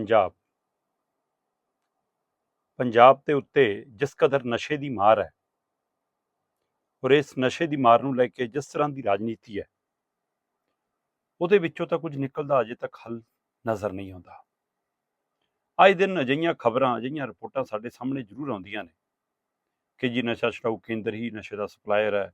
ਪੰਜਾਬ। ਪੰਜਾਬ ਦੇ ਉੱਤੇ ਜਿਸ ਕਦਰ ਨਸ਼ੇ ਦੀ ਮਾਰ ਹੈ, ਔਰ ਇਸ ਨਸ਼ੇ ਦੀ ਮਾਰ ਨੂੰ ਲੈ ਕੇ ਜਿਸ ਤਰ੍ਹਾਂ ਦੀ ਰਾਜਨੀਤੀ ਹੈ, ਉਹਦੇ ਵਿੱਚੋਂ ਤਾਂ ਕੁਝ ਨਿਕਲਦਾ ਅਜੇ ਤੱਕ ਹੱਲ ਨਜ਼ਰ ਨਹੀਂ ਆਉਂਦਾ। ਅੱਜ ਦਿਨ ਅਜਿਹੀਆਂ ਖਬਰਾਂ, ਅਜਿਹੀਆਂ ਰਿਪੋਰਟਾਂ ਸਾਡੇ ਸਾਹਮਣੇ ਜ਼ਰੂਰ ਆਉਂਦੀਆਂ ਨੇ ਕਿ ਜੀ ਨਸ਼ਾ ਛਡਾਊ ਕੇਂਦਰ ਹੀ ਨਸ਼ੇ ਦਾ ਸਪਲਾਇਰ ਹੈ,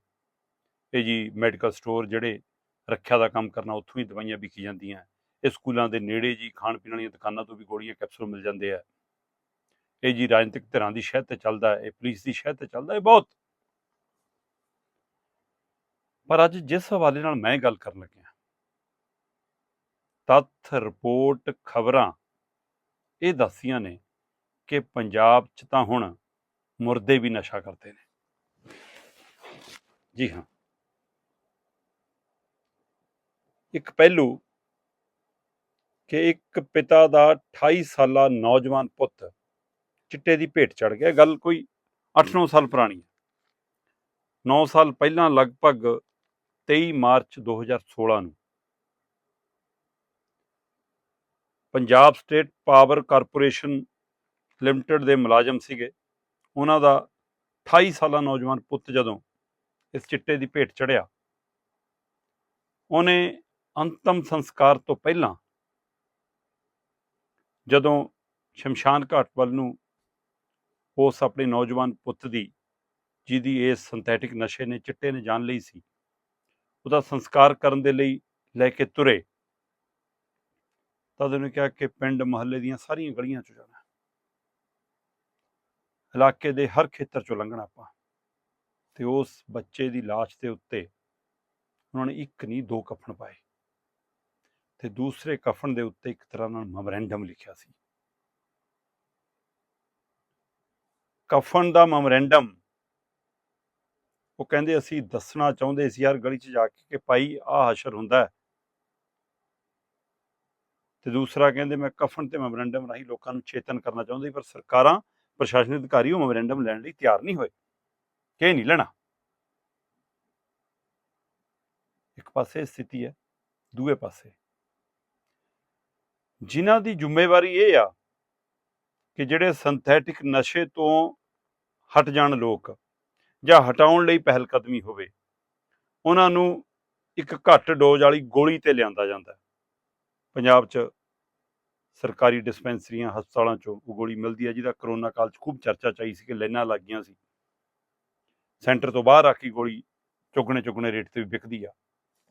ਇਹ ਜੀ ਮੈਡੀਕਲ ਸਟੋਰ ਜਿਹੜੇ ਰੱਖਿਆ ਦਾ ਕੰਮ ਕਰਨਾ, ਉੱਥੋਂ ਹੀ ਦਵਾਈਆਂ ਵਿਕੀ ਜਾਂਦੀਆਂ। ਇਹ ਸਕੂਲਾਂ ਦੇ ਨੇੜੇ ਜੀ ਖਾਣ ਪੀਣ ਵਾਲੀਆਂ ਦੁਕਾਨਾਂ ਤੋਂ ਵੀ ਗੋਲੀਆਂ, ਕੈਪਸੂਲ ਮਿਲ ਜਾਂਦੇ ਆ। ਇਹ ਜੀ ਰਾਜਨੀਤਿਕ ਧਿਰਾਂ ਦੀ ਸ਼ਹਿ ਤੇ ਚੱਲਦਾ ਇਹ ਪੁਲਿਸ ਦੀ ਸ਼ਹਿ ਤੇ ਚੱਲਦਾ ਇਹ ਬਹੁਤ। ਪਰ ਅੱਜ ਜਿਸ ਹਵਾਲੇ ਨਾਲ ਮੈਂ ਗੱਲ ਕਰਨ ਲੱਗਿਆ ਤੱਥ, ਰਿਪੋਰਟ, ਖਬਰਾਂ, ਇਹ ਦੱਸੀਆਂ ਨੇ ਕਿ ਪੰਜਾਬ 'ਚ ਤਾਂ ਹੁਣ ਮੁਰਦੇ ਵੀ ਨਸ਼ਾ ਕਰਦੇ ਨੇ। ਜੀ ਹਾਂ। ਇੱਕ ਪਹਿਲੂ ਕਿ ਇੱਕ ਪਿਤਾ ਦਾ 28 ਸਾਲਾ ਨੌਜਵਾਨ ਪੁੱਤ ਚਿੱਟੇ ਦੀ ਭੇਟ ਚੜ ਗਿਆ। ਗੱਲ ਕੋਈ 8-9 ਸਾਲ ਪੁਰਾਣੀ ਹੈ। 9 ਸਾਲ ਪਹਿਲਾਂ ਲਗਭਗ 23 ਮਾਰਚ 2016 ਨੂੰ Punjab state power corporation limited ਦੇ ਮੁਲਾਜ਼ਮ ਸੀਗੇ। ਉਹਨਾਂ ਦਾ 28 ਸਾਲਾ ਨੌਜਵਾਨ ਪੁੱਤ ਜਦੋਂ ਇਸ ਚਿੱਟੇ ਦੀ ਭੇਟ ਚੜਿਆ ਉਹਨੇ ਅੰਤਮ ਸੰਸਕਾਰ ਤੋਂ ਪਹਿਲਾਂ ਜਦੋਂ ਸ਼ਮਸ਼ਾਨ ਘਾਟ ਵੱਲ ਨੂੰ ਉਸ ਆਪਣੇ ਨੌਜਵਾਨ ਪੁੱਤ ਦੀ, ਜਿਹਦੀ ਇਸ ਸਿੰਥੈਟਿਕ ਨਸ਼ੇ ਨੇ, ਚਿੱਟੇ ਨੇ ਜਾਣ ਲਈ ਸੀ, ਉਹਦਾ ਸੰਸਕਾਰ ਕਰਨ ਦੇ ਲਈ ਲੈ ਕੇ ਤੁਰੇ, ਤਦ ਉਹਨੇ ਕਿਹਾ ਕਿ ਪਿੰਡ ਮਹੱਲੇ ਦੀਆਂ ਸਾਰੀਆਂ ਗਲੀਆਂ 'ਚ ਜਾਣਾ। ਇਲਾਕੇ ਦੇ ਹਰ ਖੇਤਰ 'ਚੋਂ ਲੰਘਣਾ ਆਪਾਂ। ਤੇ ਉਸ ਬੱਚੇ ਦੀ ਲਾਸ਼ ਦੇ ਉੱਤੇ ਉਹਨਾਂ ਨੇ ਇੱਕ ਨਹੀਂ ਦੋ ਕਫਨ ਪਾਏ। ਤੇ ਦੂਸਰੇ ਕਫਨ ਦੇ ਉੱਤੇ ਇੱਕ ਤਰ੍ਹਾਂ ਨਾਲ ਮੈਮੋਰੈਂਡਮ ਲਿਖਿਆ ਸੀ। ਕਫਨ ਦਾ ਮੈਮੋਰੈਂਡਮ ਉਹ ਕਹਿੰਦੇ ਅਸੀਂ ਦੱਸਣਾ ਚਾਹੁੰਦੇ ਸੀ ਯਾਰ ਗਲੀ 'ਚ ਜਾ ਕੇ ਕਿ ਭਾਈ ਆਹ ਹਸ਼ਰ ਹੁੰਦਾ ਹੈ। ਤੇ ਦੂਸਰਾ ਕਹਿੰਦੇ ਮੈਂ ਕਫਨ ਤੇ ਮੈਮੋਰੈਂਡਮ ਰਾਹੀਂ ਲੋਕਾਂ ਨੂੰ ਚੇਤਨ ਕਰਨਾ ਚਾਹੁੰਦੇ ਪਰ ਸਰਕਾਰਾਂ, ਪ੍ਰਸ਼ਾਸਨਿਕ ਅਧਿਕਾਰੀ ਉਹ ਮੈਮੋਰੈਂਡਮ ਲੈਣ ਲਈ ਤਿਆਰ ਨਹੀਂ ਹੋਏ। ਕਿ ਨਹੀਂ ਲੈਣਾ। ਇੱਕ ਪਾਸੇ ਸਥਿਤੀ ਹੈ, ਦੂਏ ਪਾਸੇ ਜਿਨ੍ਹਾਂ ਦੀ ਜ਼ਿੰਮੇਵਾਰੀ ਇਹ ਆ ਕਿ ਜਿਹੜੇ ਸਿੰਥੈਟਿਕ ਨਸ਼ੇ ਤੋਂ ਹਟ ਜਾਣ ਲੋਕ ਜਾਂ ਹਟਾਉਣ ਲਈ ਪਹਿਲ ਕਦਮੀ ਹੋਵੇ, ਉਹਨਾਂ ਨੂੰ ਇੱਕ ਘੱਟ ਡੋਜ਼ ਵਾਲੀ ਗੋਲੀ ਤੇ ਲਿਆਂਦਾ ਜਾਂਦਾ ਪੰਜਾਬ 'ਚ ਸਰਕਾਰੀ ਡਿਸਪੈਂਸਰੀਆਂ, ਹਸਪਤਾਲਾਂ 'ਚੋਂ ਉਹ ਗੋਲੀ ਮਿਲਦੀ ਹੈ ਜਿਹਦਾ ਕਰੋਨਾ ਕਾਲ 'ਚ ਖੂਬ ਚਰਚਾ ਚਾਈ ਸੀ ਕਿ ਲਾਈਨਾਂ ਲੱਗ ਗਈਆਂ ਸੀ। ਸੈਂਟਰ ਤੋਂ ਬਾਹਰ ਆ ਕੇ ਗੋਲੀ ਚੁਗਣੇ ਚੁਗਣੇ ਰੇਟ ਤੇ ਵੀ ਵਿਕਦੀ ਆ,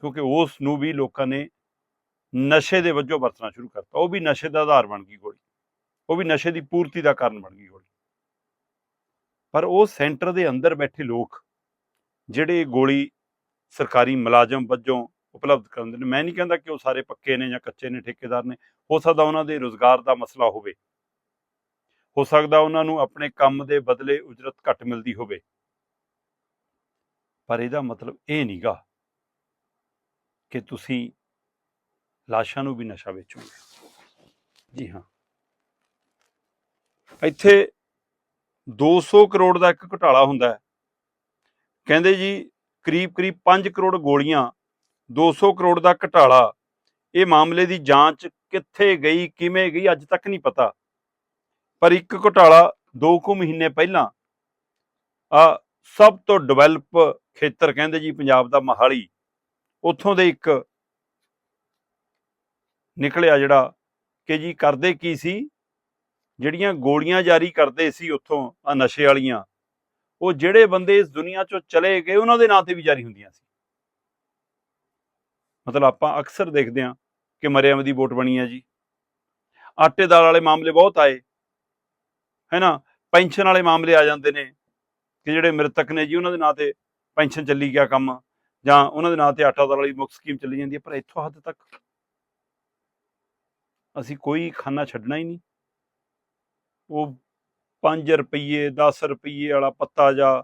ਕਿਉਂਕਿ ਉਸ ਨੂੰ ਵੀ ਲੋਕਾਂ ਨੇ ਨਸ਼ੇ ਦੇ ਵਜੋਂ ਵਰਤਣਾ ਸ਼ੁਰੂ ਕਰਤਾ। ਉਹ ਵੀ ਨਸ਼ੇ ਦਾ ਆਧਾਰ ਬਣ ਗਈ ਗੋਲੀ। ਉਹ ਵੀ ਨਸ਼ੇ ਦੀ ਪੂਰਤੀ ਦਾ ਕਾਰਨ ਬਣ ਗਈ ਗੋਲੀ। ਪਰ ਉਹ ਸੈਂਟਰ ਦੇ ਅੰਦਰ ਬੈਠੇ ਲੋਕ ਜਿਹੜੇ ਗੋਲੀ ਸਰਕਾਰੀ ਮੁਲਾਜ਼ਮ ਵਜੋਂ ਉਪਲਬਧ ਕਰਾਉਂਦੇ ਨੇ, ਮੈਂ ਨਹੀਂ ਕਹਿੰਦਾ ਕਿ ਉਹ ਸਾਰੇ ਪੱਕੇ ਨੇ ਜਾਂ ਕੱਚੇ ਨੇ, ਠੇਕੇਦਾਰ ਨੇ। ਹੋ ਸਕਦਾ ਉਹਨਾਂ ਦੇ ਰੋਜ਼ਗਾਰ ਦਾ ਮਸਲਾ ਹੋਵੇ। ਹੋ ਸਕਦਾ ਉਹਨਾਂ ਨੂੰ ਆਪਣੇ ਕੰਮ ਦੇ ਬਦਲੇ ਉਜਰਤ ਘੱਟ ਮਿਲਦੀ ਹੋਵੇ। ਪਰ ਇਹਦਾ ਮਤਲਬ ਇਹ ਨਹੀਂਗਾ ਕਿ ਤੁਸੀਂ ਲਾਸ਼ਾਂ ਨੂੰ ਵੀ ਨਸ਼ਾ ਵੇਚੋਗੇ। ਜੀ ਹਾਂ। ਇੱਥੇ 200 ਕਰੋੜ ਦਾ ਇੱਕ ਘੁਟਾਲਾ ਹੁੰਦਾ ਹੈ। ਕਹਿੰਦੇ ਜੀ ਕਰੀਬ ਕਰੀਬ 5 ਕਰੋੜ ਗੋਲੀਆਂ 200 ਕਰੋੜ ਦਾ ਘਟਾਲਾ, ਇਹ ਮਾਮਲੇ ਦੀ ਜਾਂਚ ਕਿੱਥੇ ਗਈ, ਕਿਵੇਂ ਗਈ ਅੱਜ ਤੱਕ ਨਹੀਂ ਪਤਾ। ਪਰ ਇੱਕ ਘੁਟਾਲਾ 2 ਕੁ ਮਹੀਨੇ ਪਹਿਲਾਂ ਆ ਸਭ ਤੋਂ ਡਿਵੈਲਪ ਖੇਤਰ ਕਹਿੰਦੇ ਜੀ ਪੰਜਾਬ ਦਾ ਮਹਾਲੀ, ਉੱਥੋਂ ਦੇ ਇੱਕ ਨਿਕਲਿਆ ਜਿਹੜਾ ਕਿ ਜੀ ਕਰਦੇ ਕੀ ਸੀ? ਜਿਹੜੀਆਂ ਗੋਲੀਆਂ ਜਾਰੀ ਕਰਦੇ ਸੀ ਉੱਥੋਂ ਆ ਨਸ਼ੇ ਵਾਲੀਆਂ, ਉਹ ਜਿਹੜੇ ਬੰਦੇ ਇਸ ਦੁਨੀਆ ਚੋਂ ਚਲੇ ਗਏ ਉਹਨਾਂ ਦੇ ਨਾਂ ਤੇ ਵੀ ਜਾਰੀ ਹੁੰਦੀਆਂ ਸੀ। ਮਤਲਬ ਆਪਾਂ ਅਕਸਰ ਦੇਖਦੇ ਹਾਂ ਕਿ ਮਰਿਆਮ ਦੀ ਵੋਟ ਬਣੀ ਹੈ ਜੀ। ਆਟੇ ਦਾਲ ਵਾਲੇ ਮਾਮਲੇ ਬਹੁਤ ਆਏ। ਹੈ ਨਾ ਪੈਨਸ਼ਨ ਵਾਲੇ ਮਾਮਲੇ ਆ ਜਾਂਦੇ ਨੇ ਕਿ ਜਿਹੜੇ ਮ੍ਰਿਤਕ ਨੇ ਜੀ, ਉਹਨਾਂ ਦੇ ਨਾਂ ਤੇ ਪੈਨਸ਼ਨ ਚੱਲੀ ਗਿਆ ਕੰਮ ਜਾਂ ਉਹਨਾਂ ਦੇ ਨਾਂ ਤੇ ਆਟਾ ਦਾਲ ਵਾਲੀ ਮੁਕਤ ਸਕੀਮ ਚੱਲੀ ਜਾਂਦੀ ਹੈ, ਪਰ ਇੱਥੋਂ ਹੱਦ ਤੱਕ ਅਸੀਂ ਕੋਈ ਖਾਨਾ ਛੱਡਣਾ ਹੀ ਨਹੀਂ। ਉਹ 5 ਰੁਪਏ 10 ਰੁਪਏ ਵਾਲਾ ਪੱਤਾ ਜਾਂ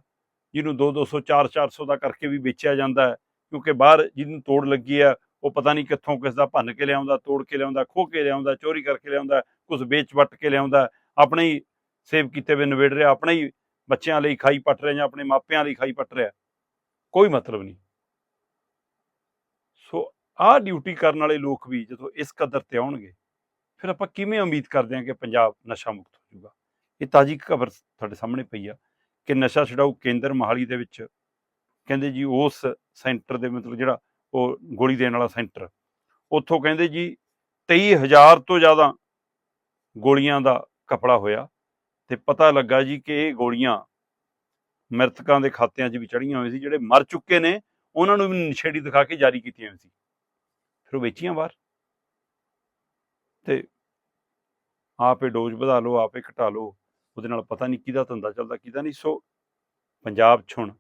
ਜਿਹਨੂੰ 2 200 4 400 ਦਾ ਕਰਕੇ ਵੀ ਵੇਚਿਆ ਜਾਂਦਾ ਹੈ, ਕਿਉਂਕਿ ਬਾਹਰ ਜਿਹਨੂੰ ਤੋੜ ਲੱਗੀ ਹੈ, ਉਹ ਪਤਾ ਨਹੀਂ ਕਿੱਥੋਂ ਕਿਸ ਦਾ ਭੰਨ ਕੇ ਲਿਆਉਂਦਾ, ਤੋੜ ਕੇ ਲਿਆਉਂਦਾ, ਖੋਹ ਕੇ ਲਿਆਉਂਦਾ, ਚੋਰੀ ਕਰਕੇ ਲਿਆਉਂਦਾ ਕੁਝ ਵੇਚ ਵੱਟ ਕੇ ਲਿਆਉਂਦਾ, ਆਪਣੇ ਹੀ ਸੇਵ ਕੀਤੇ ਹੋਏ ਨਵੇੜ ਰਿਹਾ, ਆਪਣੇ ਹੀ ਬੱਚਿਆਂ ਲਈ ਖਾਈ ਪੱਟ ਰਿਹਾ ਜਾਂ ਆਪਣੇ ਮਾਪਿਆਂ ਲਈ ਖਾਈ ਪੱਟ ਰਿਹਾ। ਕੋਈ ਮਤਲਬ ਨਹੀਂ। ਸੋ ਆਹ ਡਿਊਟੀ ਕਰਨ ਵਾਲੇ ਲੋਕ ਵੀ ਜਦੋਂ ਇਸ ਕਦਰ ਤੇ ਆਉਣਗੇ ਫਿਰ ਆਪਾਂ ਕਿਵੇਂ ਉਮੀਦ ਕਰਦੇ ਹਾਂ ਕਿ ਪੰਜਾਬ ਨਸ਼ਾ ਮੁਕਤ ਹੋ ਜਾਊਗਾ? ਇਹ ਤਾਜੀ ਖਬਰ ਤੁਹਾਡੇ ਸਾਹਮਣੇ ਪਈ ਆ ਕਿ ਨਸ਼ਾ ਛਡਾਊ ਕੇਂਦਰ ਮਹਾਲੀ ਦੇ ਵਿੱਚ ਕਹਿੰਦੇ ਜੀ ਉਸ ਸੈਂਟਰ ਦੇ ਮਤਲਬ ਜਿਹੜਾ ਉਹ ਗੋਲੀ ਦੇਣ ਵਾਲਾ ਸੈਂਟਰ, ਉੱਥੋਂ ਕਹਿੰਦੇ ਜੀ 23000 ਤੋਂ ਜ਼ਿਆਦਾ ਗੋਲੀਆਂ ਦਾ ਕਪੜਾ ਹੋਇਆ ਤੇ ਪਤਾ ਲੱਗਾ ਜੀ ਕਿ ਇਹ ਗੋਲੀਆਂ ਮ੍ਰਿਤਕਾਂ ਦੇ ਖਾਤਿਆਂ 'ਚ ਵੀ ਚੜੀਆਂ ਹੋਈਆਂ ਸੀ, ਜਿਹੜੇ ਮਰ ਚੁੱਕੇ ਨੇ, ਉਹਨਾਂ ਨੂੰ ਵੀ ਨਸ਼ੇੜੀ ਦਿਖਾ ਕੇ ਜਾਰੀ ਕੀਤੀਆਂ ਹੋਈਆਂ ਸੀ। ਫਿਰ ਉਹ ਵੇਚੀਆਂ ਬਾਹਰ। ਤੇ ਆਪੇ ਡੋਜ਼ ਵਧਾ ਲਓ, ਆਪੇ ਘਟਾ ਲਓ, ਉਹਦੇ ਨਾਲ ਪਤਾ ਨਹੀਂ ਕਿਹਦਾ ਧੰਦਾ ਚੱਲਦਾ, ਕਿਹਦਾ ਨਹੀਂ। ਸੋ ਪੰਜਾਬ 'ਚ ਹੁਣ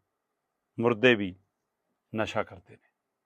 ਮੁਰਦੇ ਵੀ ਨਸ਼ਾ ਕਰਦੇ ਨੇ।